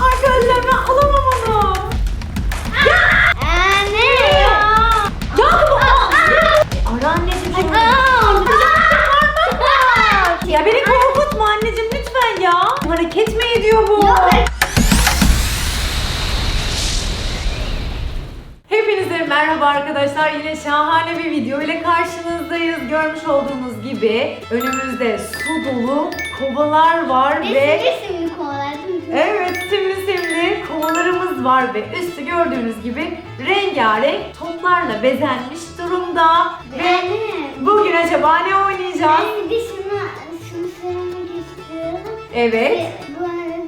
Arkadaşlar ben alamam onu. Anne. Yankı bu. Ara anneciğim. şunu. Ya beni korkutma anneciğim lütfen ya. Hareket mi ediyor bu? Hepinize merhaba arkadaşlar. Yine şahane bir video ile karşınızdayız. Görmüş olduğunuz gibi önümüzde su dolu kovalar var ve simli kovalardım. Evet simli simli kovalarımız var ve üstü gördüğünüz gibi rengarenk toplarla bezenmiş durumda. Ve Beğendin bugün acaba ne oynayacağız? Ben bir şunu, şunu söylemek istiyorum. Evet. Ve Bu arada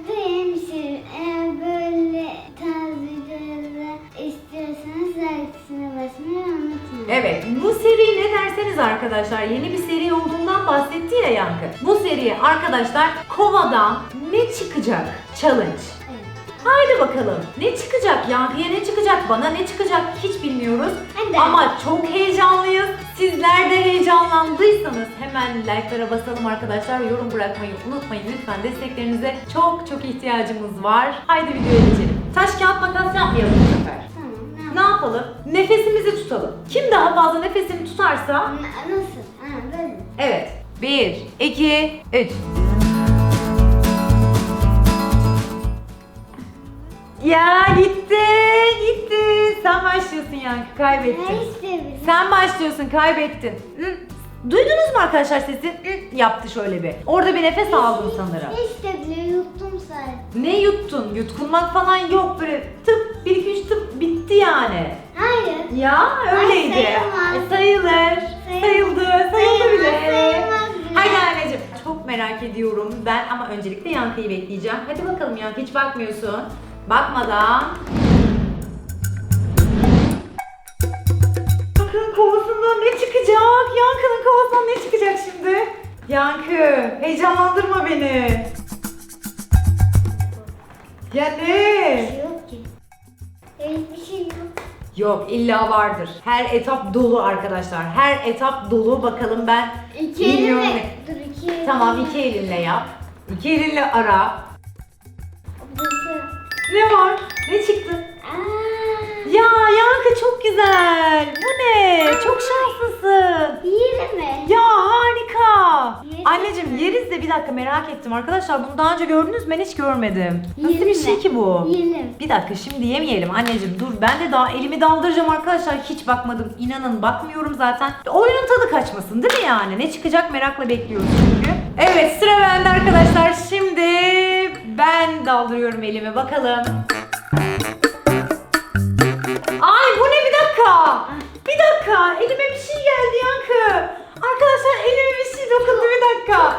şey. Eğer böyle tarz videoları istiyorsanız like'sine basmayı unutmayın. Evet, bu seri ne derseniz arkadaşlar yeni bir seri olduğundan bahsetti ya Yankı. Bu seriye arkadaşlar kovadan ne çıkacak challenge. Evet. Haydi bakalım. Ne çıkacak Yankı'ya ne çıkacak, bana ne çıkacak hiç bilmiyoruz. Hadi. Ama çok heyecanlıyız. Sizler de heyecanlandıysanız hemen like'lara basalım arkadaşlar. Yorum bırakmayı unutmayın lütfen. Desteklerinize çok çok ihtiyacımız var. Haydi videoya geçelim. Taş kağıt makas yapmayalım bu sefer. Tamam. Ne yapalım? Nefesimizi tutalım. Kim daha fazla nefesini tutarsa Na- Nasıl? Ha böyle. Evet. 1, 2, 3. Ya gitti, gitti. Sen başlıyorsun Yankı, kaybettin. İsteyebilirim? Sen başlıyorsun, kaybettin. Hı. Duydunuz mu arkadaşlar sesi? Hı, yaptı şöyle bir. Orada bir nefes aldın sanırım. Ne isteyebilirim? Yuttum sadece. Ne yuttun? Yutkunmak falan yok böyle tıp, 1 2 3 tıp bitti yani. Hayır. Ya öyleydi. sayılmaz. E, sayılır. Sayılmaz. Sayıldı. Sayıldı Sayılmaz, bile. sayılmaz bile. Haydi anneciğim. Çok merak ediyorum. Ben ama öncelikle Yankı'yı bekleyeceğim. Hadi bakalım Yankı hiç bakmıyorsun. Bakmadan. Yankı'nın kovasından ne çıkacak? Yankı'nın kovasından ne çıkacak şimdi? Yankı heyecanlandırma beni. Ya Bir ne? şey yok ki. Hiçbir şey yok. Yok illa vardır. Her etap dolu arkadaşlar. Her etap dolu. Bakalım ben İki bilmiyorum elimle. ne- Dur iki elimle. Tamam iki elinle yap. İki elinle ara. Ne var? Ne çıktı? Aa. Ya Yankı çok güzel. Bu ne? Çok şanslısın. Yeri mi? Ya harika. Yeriz Anneciğim mi? yeriz de bir dakika merak ettim arkadaşlar. Bunu daha önce gördünüz mü? Ben hiç görmedim. Nasıl bir Yiyelim şey mi? ki bu? Yiyelim. Bir dakika şimdi yemeyelim anneciğim dur ben de daha elimi daldıracağım arkadaşlar hiç bakmadım inanın bakmıyorum zaten oyunun tadı kaçmasın değil mi yani ne çıkacak merakla bekliyoruz çünkü Evet sıra bende arkadaşlar şimdi ben daldırıyorum elimi bakalım Ay bu ne bir dakika bir dakika elime bir şey geldi yankı Arkadaşlar elime bir şey dokundu bir dakika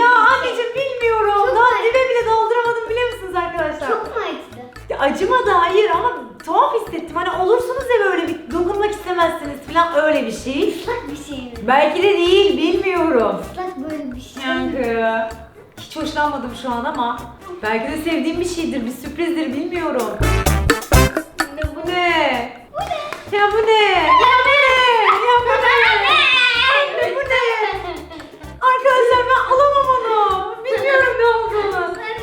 Ya anneciğim bilmiyorum Çok daha dibe bile dolduramadım biliyor musunuz arkadaşlar Çok mu acıdı? acımadı hayır ama tuhaf hissettim. Hani olursunuz ya böyle bir dokunmak istemezsiniz falan öyle bir şey. Islak bir şey mi? Belki de değil bilmiyorum. Islak böyle bir şey. Yankı. Hiç hoşlanmadım şu an ama belki de sevdiğim bir şeydir, bir sürprizdir bilmiyorum. Ne bu ne? Bu ne? Ya bu ne? Ya bu ne? Ya bu ne? Anne bu ne? Arkadaşlar ben alamam onu. Bilmiyorum ne olduğunu.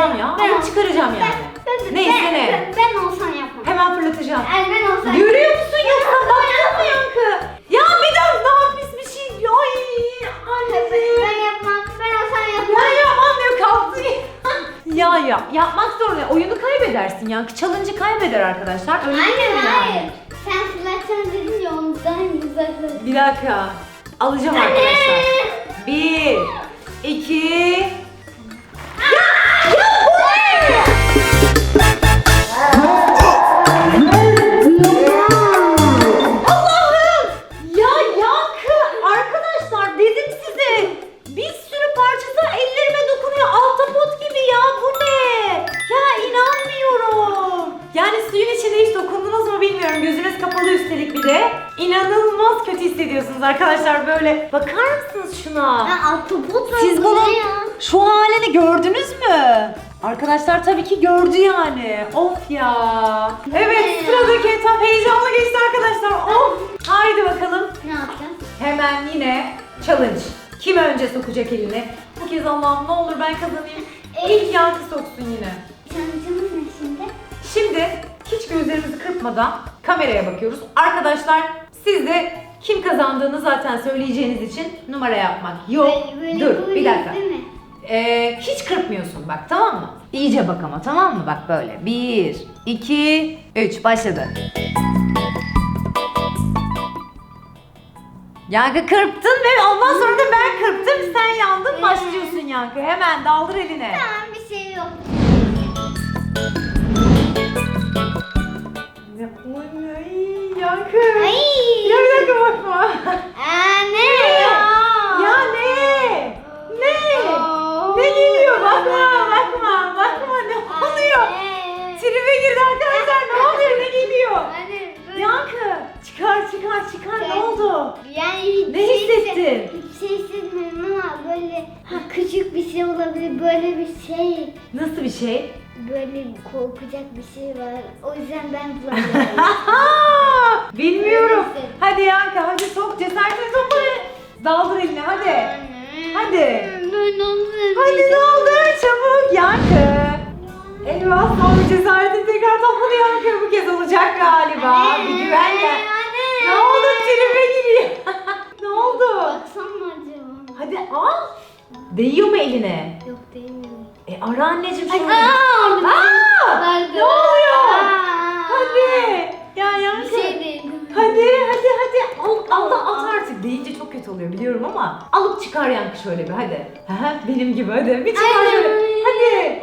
Alacağım ya. Ben- Ama çıkaracağım yani. Ben, ben, Neyse ben, ne. Ben, ben olsam yapmam. Hemen fırlatacağım. Ay ben olsam Görüyor musun yoksa baktın mı yankı? Ya bir dakika daha pis bir şey. Ay anneciğim. Ben yapmam. Ben olsam Ya yapmam. yapmam diyor kalktı. ya ya yapmak zorunda. Oyunu kaybedersin yankı. Challenge'ı kaybeder arkadaşlar. Öyle Anne mi hayır. yani? Sen fırlatacaksın dedin ya ondan uzaklaşın. Bir dakika. Alacağım Anne. arkadaşlar. Bir, iki. Bilmiyorum. Gözünüz kapalı üstelik bir de. İnanılmaz kötü hissediyorsunuz arkadaşlar böyle. Bakar mısınız şuna? Ben ahtapot Siz bu bunun ne ya? şu halini gördünüz mü? Arkadaşlar tabii ki gördü yani. Of ya. Evet sıradaki etap heyecanlı geçti arkadaşlar. Of. Haydi bakalım. Ne yapacağız? Hemen yine challenge. Kim önce sokacak elini? Bu kez Allah'ım ne olur ben kazanayım. İlk yankı soksun yine. Çancımız ne şimdi? Şimdi hiç gözlerimizi kırpmadan kameraya bakıyoruz. Arkadaşlar siz de kim kazandığını zaten söyleyeceğiniz için numara yapmak yok. Böyle- böyle Dur bir dakika. değil mi? Ee, hiç kırpmıyorsun bak tamam mı? İyice bak ama tamam mı? Bak böyle. Bir, iki, üç. Başladı. Yankı kırptın ve ondan sonra da ben kırptım. Sen yandın başlıyorsun Yankı. Hemen daldır eline. Tamam Ay, Yankı. Ay. Ya bir dakika bakma. Aa, ne? Ya ne? Ne? Oo. Ne geliyor? Bakma, bakma, bakma. Ne oluyor? Tribe girdi arkadaşlar. Ne oluyor? Ne geliyor? Yankı. Çıkar, çıkar, çıkar. Ne oldu? Yani Ne şey hissettin? hisset- Hiç şey ama böyle ha, küçük bir şey olabilir. Böyle bir şey. Nasıl bir şey? Böyle korkacak bir şey var. O yüzden ben bulamıyorum. Bilmiyorum. Neyse. Hadi Yankı, hadi sok cesaretini topla. Daldır elini, hadi. Hadi. Hadi daldır çabuk Yankı. Eyvah son bir cesaretin tekrar topladı Yankı. Bu kez olacak galiba. Bir güven gel. Ne oldu? Tribe giriyor. ne oldu? Baksam mı acaba? Hadi al. Değiyor mu eline? Yok değil mi? E ara anneciğim şunu. aa. Aa! Ne oluyor? Aa. Hadi. Ya Yankı. Bir şey değil. Hadi hadi hadi al al da at artık deyince çok kötü oluyor biliyorum ama alıp çıkar yankı şöyle bir hadi. Benim gibi hadi bir çıkar Ay, şöyle. Hadi. Hadi.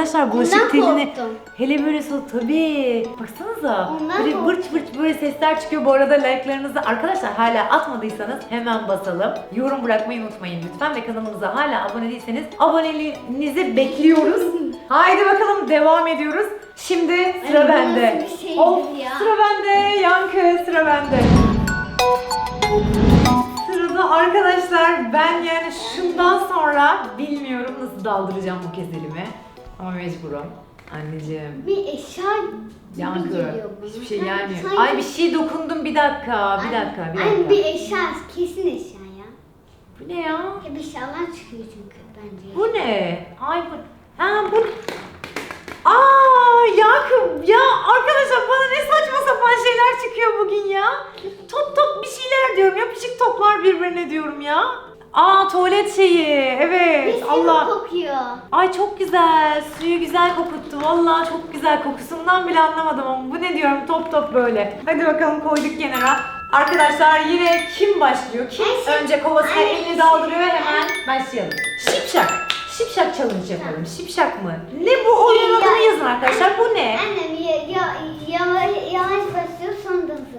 Arkadaşlar bulaşık Ondan teline korktum. hele böyle sol tabii. Baksanıza. Ondan böyle korktum. vırç vırç böyle sesler çıkıyor. Bu arada like'larınızı arkadaşlar hala atmadıysanız hemen basalım. Yorum bırakmayı unutmayın lütfen ve kanalımıza hala abone değilseniz aboneliğinizi bekliyoruz. Haydi bakalım devam ediyoruz. Şimdi sıra Ay, bu bende. nasıl bir şeydir of ya? sıra bende. Yankı sıra bende. Sırada arkadaşlar ben yani şundan sonra bilmiyorum nasıl daldıracağım bu kez elimi. Ama mecburum. Anneciğim. Bir eşya gibi geliyor bana. Hiçbir şey gelmiyor. sanki- Ay bir şey dokundum bir dakika. Bir dakika bir Ay dakika. bir eşya kesin eşya ya. Bu ne ya? Hep eşyalar çıkıyor çünkü bence. Bu ne? Ay bu... Ha bu... Aa Yakup ya arkadaşlar bana ne saçma sapan şeyler çıkıyor bugün ya. Top top bir şeyler diyorum yapışık toplar birbirine diyorum ya. Aa tuvalet şeyi evet Bir Allah. kokuyor. Ay çok güzel. Suyu güzel kokuttu. Vallahi çok güzel. Kokusundan bile anlamadım ama bu ne diyorum top top böyle. Hadi bakalım koyduk kenara. Arkadaşlar yine kim başlıyor? Kim şip- önce kovasına ay, elini daldırıyor ve hemen başlayalım. Şipşak. Şipşak challenge yapalım. Şipşak mı? Ne bu oyunun adını yazın arkadaşlar. Bu ne? Annem ya, ya, yavaş, yavaş basıyor hızlanıyoruz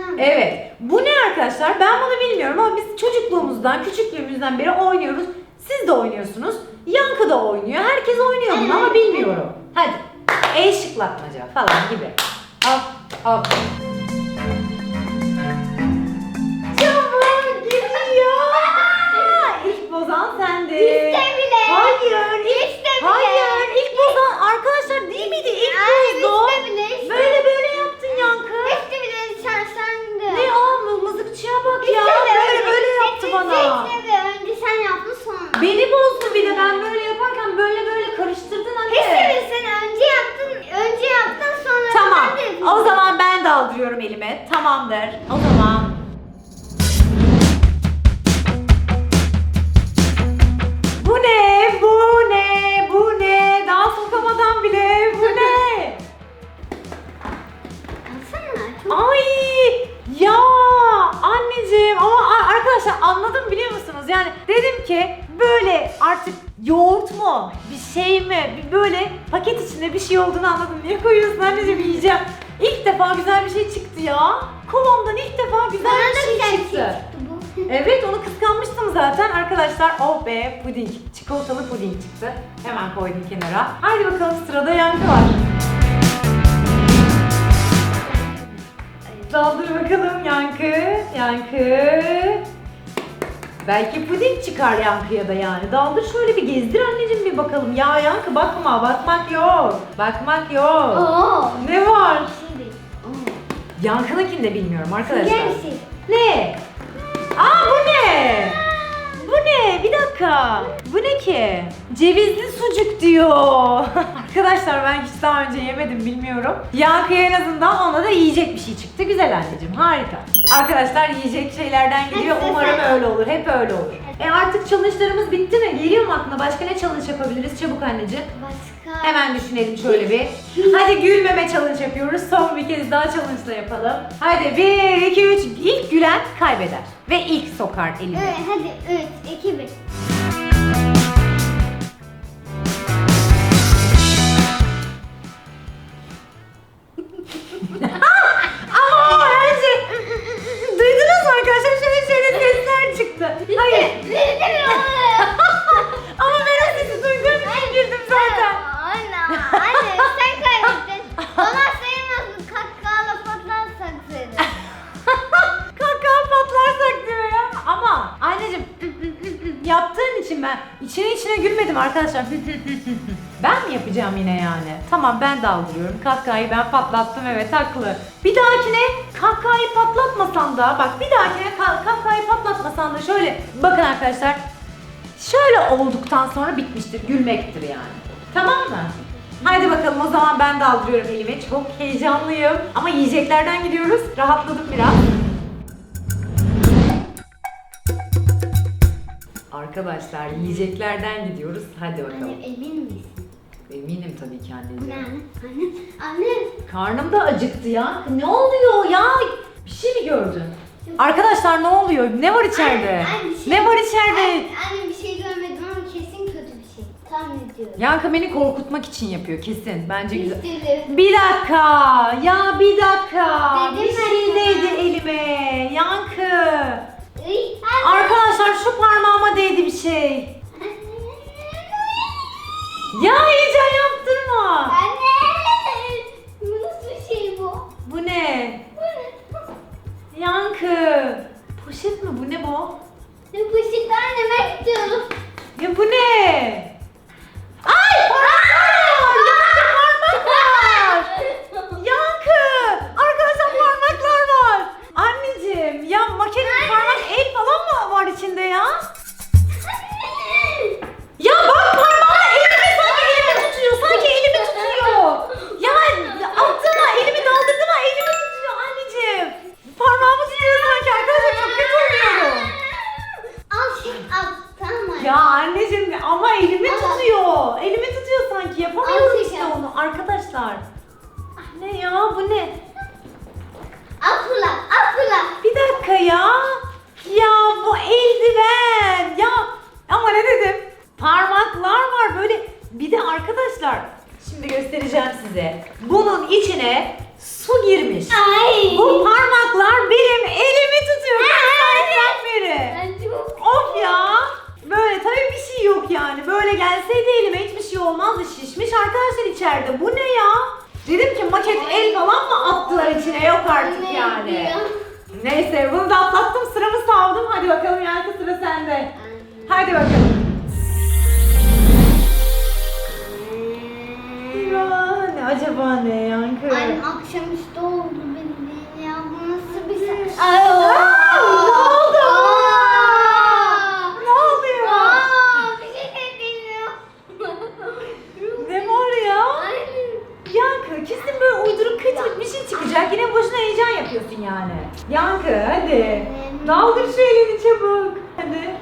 tamam? Evet. Bu ne arkadaşlar? Ben bunu bilmiyorum ama biz çocukluğumuzdan, küçüklüğümüzden beri oynuyoruz. Siz de oynuyorsunuz. Yankı da oynuyor. Herkes oynuyor bunu ama bilmiyorum. Hadi. El şıklatmaca falan gibi. Al, al. Çabuk gidiyor. İlk bozan sende. İşte bile. Hayır. Hayır. İlk bozan arkadaşlar değil miydi? İlk bozdu. Çıktı ya. Kolondan ilk defa güzel Bana bir da şey güzel bir çıktı. şey çıktı bu. Evet onu kıskanmıştım zaten arkadaşlar. Oh be puding. Çikolatalı puding çıktı. Hemen koydum kenara. Haydi bakalım sırada yankı var. Daldır bakalım yankı. Yankı. Belki puding çıkar yankıya da yani. Daldır şöyle bir gezdir anneciğim bir bakalım. Ya yankı bakma bakmak yok. Bakmak yok. Oo. Ne var? Yankı'nınkini de bilmiyorum arkadaşlar. Gerisi. Ne? Aa bu ne? Bu ne? Bir dakika. Bu ne ki? Cevizli sucuk diyor. Arkadaşlar ben hiç daha önce yemedim bilmiyorum. Yankıya en azından ona da yiyecek bir şey çıktı. Güzel anneciğim harika. Arkadaşlar yiyecek şeylerden gidiyor. Umarım öyle olur. Hep öyle olur. E artık challenge'larımız bitti mi? Geliyor mu aklına? Başka ne challenge yapabiliriz? Çabuk anneciğim. Başka. Hemen düşünelim şöyle bir. Hadi gülmeme challenge yapıyoruz. Son bir kez daha challenge da yapalım. Hadi 1, 2, 3. İlk gülen kaybeder. Ve ilk sokar elini. Evet, hadi 3, 2, 1. içine içine gülmedim arkadaşlar. ben mi yapacağım yine yani? Tamam ben daldırıyorum. Kahkahayı ben patlattım evet haklı. Bir dahakine kahkahayı patlatmasan da bak bir dahakine ka- kahkahayı patlatmasan da şöyle bakın arkadaşlar. Şöyle olduktan sonra bitmiştir. Gülmektir yani. Tamam mı? Haydi bakalım o zaman ben daldırıyorum elimi. Çok heyecanlıyım. Ama yiyeceklerden gidiyoruz. Rahatladım biraz. Arkadaşlar yiyeceklerden gidiyoruz. Hadi bakalım. Anne emin misin? Eminim tabii ki Anne, anneciğim. anne, anne. Karnım da acıktı ya. Ne oluyor ya? Bir şey mi gördün? Arkadaşlar ne oluyor? Ne var içeride? Anne, anne, şey- Ne var içeride? Anne, anne bir şey görmedim ama kesin kötü bir şey. Tahmin ediyorum. Yankı beni korkutmak için yapıyor kesin. Bence güzel. İstedim. Bir dakika. Ya bir dakika. Dedim bir şey değdi elime. Yankı. Arkadaşlar şu parmağıma değdi bir şey. Ya heyecan yaptırma. Anne. Nasıl şey bu? Bu ne? Yankı. Poşet mi bu ne bu? Ne bu şey anne ben gidiyorum. Ya bu ne? Ay parmak Yankı hadi. Daldır şu elini çabuk. Hadi.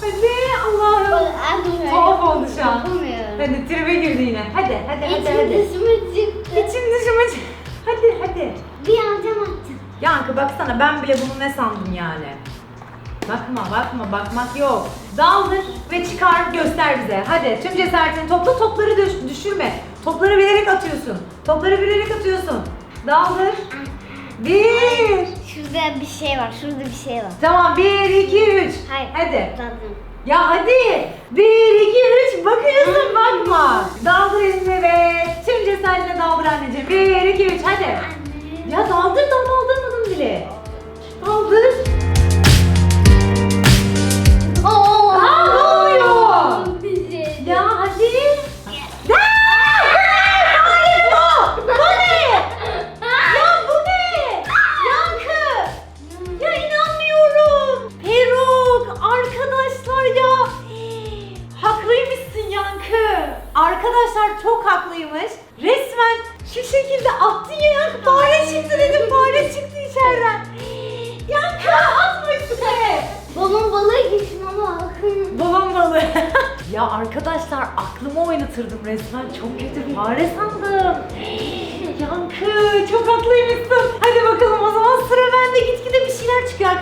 Hadi Allah'ım. Tuhaf oldu şu an. Hadi tribe girdi yine. Hadi hadi hadi İçim hadi. dışıma çıktı. İçim dışıma çık- Hadi hadi. Bir alacağım atacağım. Yankı baksana ben bile bunu ne sandım yani. Bakma bakma bakmak yok. Daldır ve çıkar göster bize. Hadi tüm cesaretini topla topları düş- düşürme. Topları bilerek atıyorsun. Topları bilerek atıyorsun. Daldır. Bir. Şurada bir şey var. Şurada bir şey var. Tamam bir iki üç. Hayır. Hadi. Lazım. Ya hadi. Bir iki üç bakıyorsun bakma. Daldır elini ve tüm cesaretle daldır anneciğim. Bir iki üç hadi. Anne. Ya daldır da daldırmadın bile.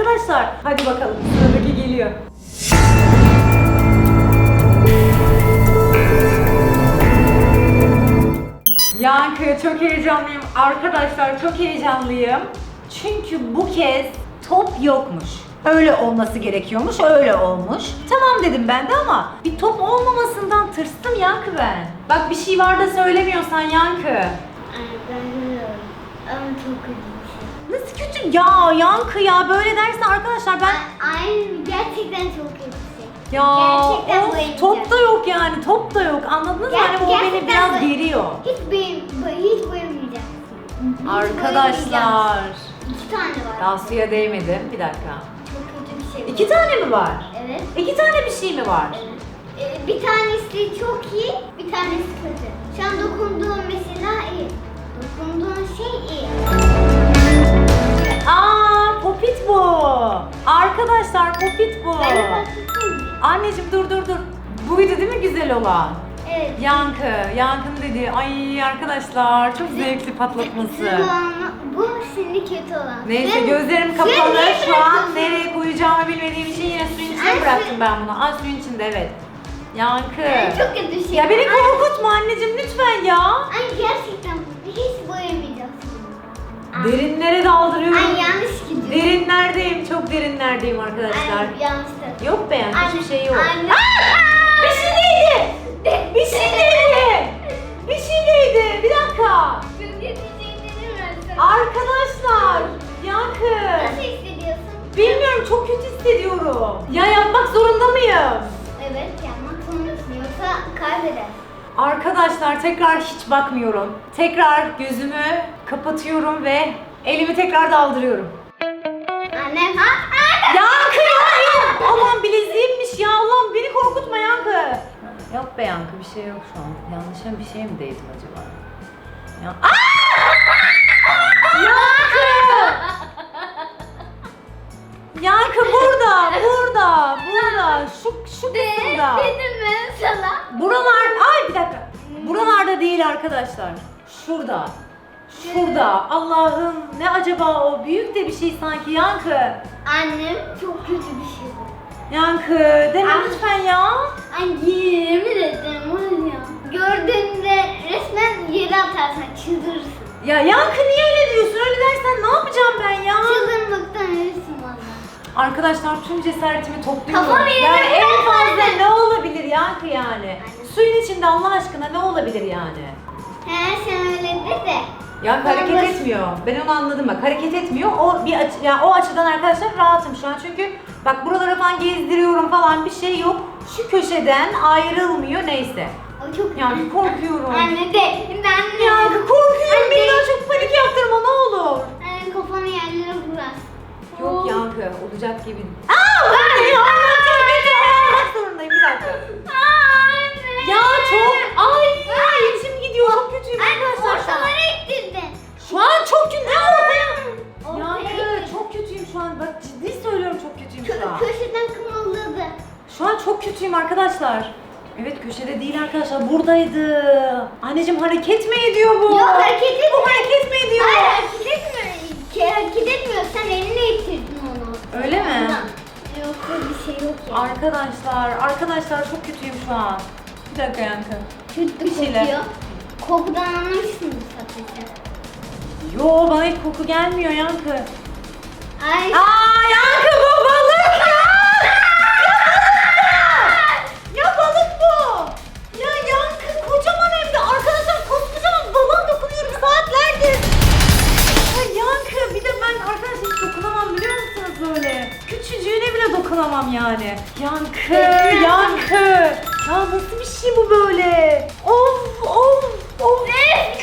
Arkadaşlar. Hadi bakalım sıradaki geliyor. Yankı çok heyecanlıyım. Arkadaşlar çok heyecanlıyım. Çünkü bu kez top yokmuş. Öyle olması gerekiyormuş, öyle olmuş. Tamam dedim ben de ama bir top olmamasından tırstım Yankı ben. Bak bir şey var da söylemiyorsan Yankı. Ay ben biliyorum. Ama çok kötü kötü? Ya Yankı ya böyle derse arkadaşlar ben... Ay, gerçekten çok şey. Ya Gerçekten of, bayılacağım. top da yok yani top da yok anladınız mı? Ger- Yani bu beni gerçekten biraz geriyor. Hiç bayıl, bay, hiç bayılmayacağım. Hiç Arkadaşlar. İki tane var. Daha suya değmedi. Bir dakika. Çok kötü bir şey var. İki tane mi var? Evet. İki tane bir şey mi var? Evet. Ee, bir tanesi çok iyi, bir tanesi kötü. Şu an dokunduğum mesela iyi. Dokunduğun şey iyi. Aa, popit bu. Arkadaşlar popit bu. Ben de? Anneciğim dur dur dur. Buydu değil mi güzel olan? Evet. Yankı. Yankı'nın dediği. Ay arkadaşlar çok zevkli patlatması. Bu şimdi kötü olan. Neyse gözlerim kapalı. niye Şu an bırakıyorsun? nereye koyacağımı bilmediğim için yine suyun içine Ay, bıraktım su- ben bunu. Aa suyun içinde evet. Yankı. Ay, Çok kötü şey. Ya beni Ay, korkutma anneciğim lütfen ya. Ay gerçekten hiç. Ay. Derinlere daldırıyorum. Ay yanlış gidiyor. Derinlerdeyim, çok derinlerdeyim arkadaşlar. Ay yanlıştı. Yok be yani hiçbir şey yok. Anne. Aa! Bir şey neydi? Bir şey neydi? Bir şey neydi? Bir dakika. Arkadaşlar, Yankı. Nasıl hissediyorsun? Bilmiyorum çok kötü hissediyorum. Ya yapmak zorunda mıyım? Evet yapmak zorundasın yoksa kaybedersin. Arkadaşlar tekrar hiç bakmıyorum. Tekrar gözümü kapatıyorum ve elimi tekrar daldırıyorum. Annem ha? Yankı ya. Allah'ım bileziğimmiş ya. Allah'ım beni korkutma Yankı. Yok be Yankı bir şey yok şu an. Yanlışa bir şey mi değdim acaba? Ya... Aa! Yankı! Yankı burada, burada, burada. Şu, şu kısımda. Dedim ben sana. Buralar, ay bir dakika. Buralarda değil arkadaşlar. Şurada. Şurada. Allah'ım ne acaba o? Büyük de bir şey sanki Yankı. Annem çok kötü bir şey. Yankı deme Ah. lütfen ya. Ay yemin ederim var ya. Gördüğünde resmen yere atarsan çıldırırsın. Ya Yankı niye öyle diyorsun? Öyle dersen ne yapacağım ben ya? Çıldırmaktan ölürsün. Arkadaşlar tüm cesaretimi topluyorum. Kafamı yani yere en fazla ne olabilir Yankı yani? Aynen. Suyun içinde Allah aşkına ne olabilir yani? He sen öyle de de. Ben hareket etmiyor. Ben onu anladım bak. Hareket etmiyor. O bir açı, yani o açıdan arkadaşlar rahatım şu an çünkü bak buralara falan gezdiriyorum falan bir şey yok. Şu köşeden ayrılmıyor neyse. O çok Yani korkuyorum. Anne de. Anne. Yankı korkuyorum. Anne. Beni daha çok panik yaptırma ne olur. Anne kafanı yerlere vurar. Yok Yankı olacak gibi. Aa! Ben ya anlatacağım. Ben almak zorundayım bir dakika. Aa, anne. Ya çok ay içim gidiyor çok kötüyüm arkadaşlar. ortalara ittirdin. Şu an çok kötü. Ne ortaya? Yankı çok kötüyüm şu an. Bak ciddi söylüyorum çok kötüyüm şu an. köşeden kımıldadı. Şu an çok kötüyüm arkadaşlar. Evet köşede değil arkadaşlar buradaydı. Anneciğim hareket mi ediyor bu? Yok hareket etmiyor. Bu hareket mi ediyor? Hayır hareket etmiyor. Sen eline ittirdin onu. Öyle mi? Ondan. Yok Arkadaşlar, arkadaşlar çok kötüyüm şu an. Bir dakika Yankı. Kötü Bir şeyler. kokuyor. Kokudan anlamışsınız zaten. Yo bana hiç koku gelmiyor Yankı. Ay. Aa Yankı Dokunamam yani. Yankı, Yankı. Ya nasıl bir şey bu böyle? Of of of.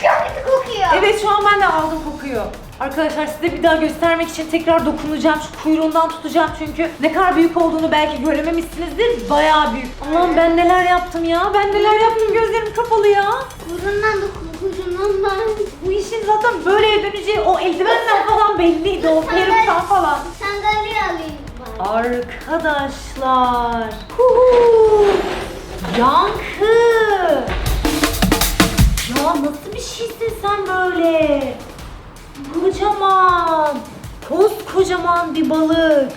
Çok kötü kokuyor. Evet şu an ben de aldım kokuyu. Arkadaşlar size bir daha göstermek için tekrar dokunacağım. Şu kuyruğundan tutacağım çünkü ne kadar büyük olduğunu belki görememişsinizdir. Bayağı büyük. Allah'ım ben neler yaptım ya. Ben neler yaptım gözlerim kapalı ya. Kuyruğundan da kuyruğundan Bu işin zaten böyle döneceği o eldivenler falan belliydi. O peruktan falan. Sandalye alayım. Arkadaşlar. Huhu. Yankı. Ya nasıl bir şeysin sen böyle? Kocaman. Koskocaman bir balık.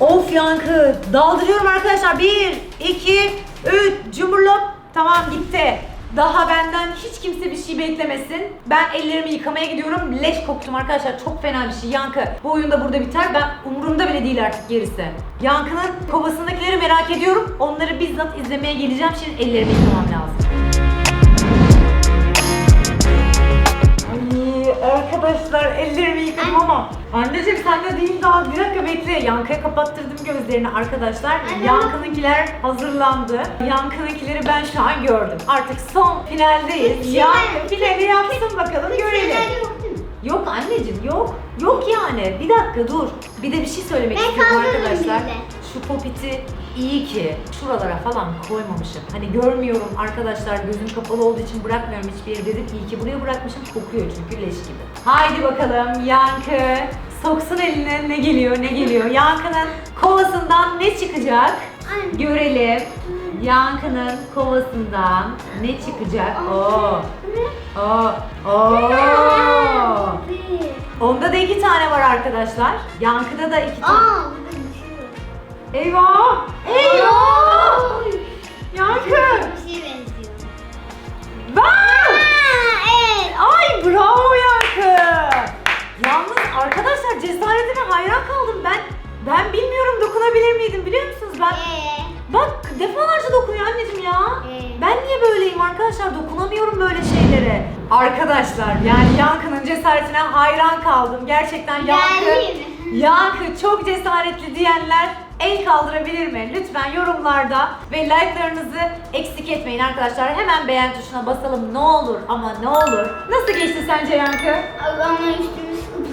Of Yankı. Daldırıyorum arkadaşlar. Bir, iki, üç. Cumhurlop. Tamam gitti. Daha benden hiç kimse bir şey beklemesin. Ben ellerimi yıkamaya gidiyorum. Leş koktum arkadaşlar. Çok fena bir şey. Yankı. Bu oyun da burada biter. Ben umurumda bile değil artık gerisi. Yankı'nın kovasındakileri merak ediyorum. Onları bizzat izlemeye geleceğim. Şimdi ellerimi yıkamam lazım. Arkadaşlar ellerimi yıkadım ama Anneciğim sen de değil daha. Bir dakika bekle. Yankı'ya kapattırdım gözlerini arkadaşlar. Anne. Yankı'nınkiler hazırlandı. Yankı'nınkileri ben şu an gördüm. Artık son finaldeyiz. Final. Yankı finali yapsın bakalım görelim. yok anneciğim yok. Yok yani. Bir dakika dur. Bir de bir şey söylemek Ben istiyorum arkadaşlar. Şu popiti iyi ki şuralara falan koymamışım. Hani görmüyorum arkadaşlar gözüm kapalı olduğu için bırakmıyorum hiçbir yere dedim. İyi ki buraya bırakmışım kokuyor çünkü leş gibi. Haydi bakalım Yankı soksun eline ne geliyor ne geliyor. Yankı'nın kovasından ne çıkacak? Görelim. Yankı'nın kovasından ne çıkacak? Oo. Oo. Oo. Onda da iki tane var arkadaşlar. Yankı'da da iki tane. Eyvah! Eyvah! Yankı! Bir şeye benziyor. Bak! Aa, evet. Ay bravo Yankı! Yalnız arkadaşlar cesaretine hayran kaldım ben. Ben bilmiyorum dokunabilir miydim biliyor musunuz ben? Ee, Bak defalarca dokunuyor anneciğim ya. Ee? Ben niye böyleyim arkadaşlar dokunamıyorum böyle şeylere. Arkadaşlar yani Yankı'nın cesaretine hayran kaldım. Gerçekten Yankı, Geldi mi? Yankı çok cesaretli diyenler el kaldırabilir mi? Lütfen yorumlarda ve like'larınızı eksik etmeyin arkadaşlar. Hemen beğen tuşuna basalım ne olur ama ne olur. Nasıl geçti sence Yankı? Ama üstümüz oldu.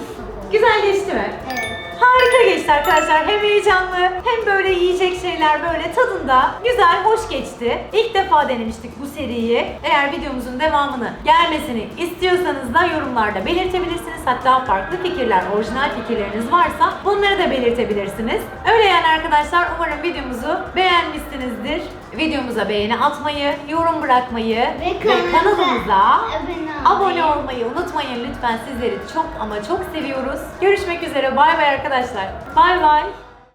Güzel geçti mi? Evet. Harika geçti arkadaşlar. Hem heyecanlı hem böyle yiyecek şeyler böyle tadında güzel, hoş geçti. İlk defa denemiştik bu seriyi. Eğer videomuzun devamını gelmesini istiyorsanız da yorumlarda belirtebilirsiniz. Hatta farklı fikirler, orijinal fikirleriniz varsa bunları da belirtebilirsiniz. Öyle yani arkadaşlar umarım videomuzu beğenmişsinizdir. Videomuza beğeni atmayı, yorum bırakmayı ve, kanalımıza kanalımıza abone olmayı unutmayın lütfen. Sizleri çok ama çok seviyoruz. Görüşmek üzere. Bay bay arkadaşlar. Bay bay.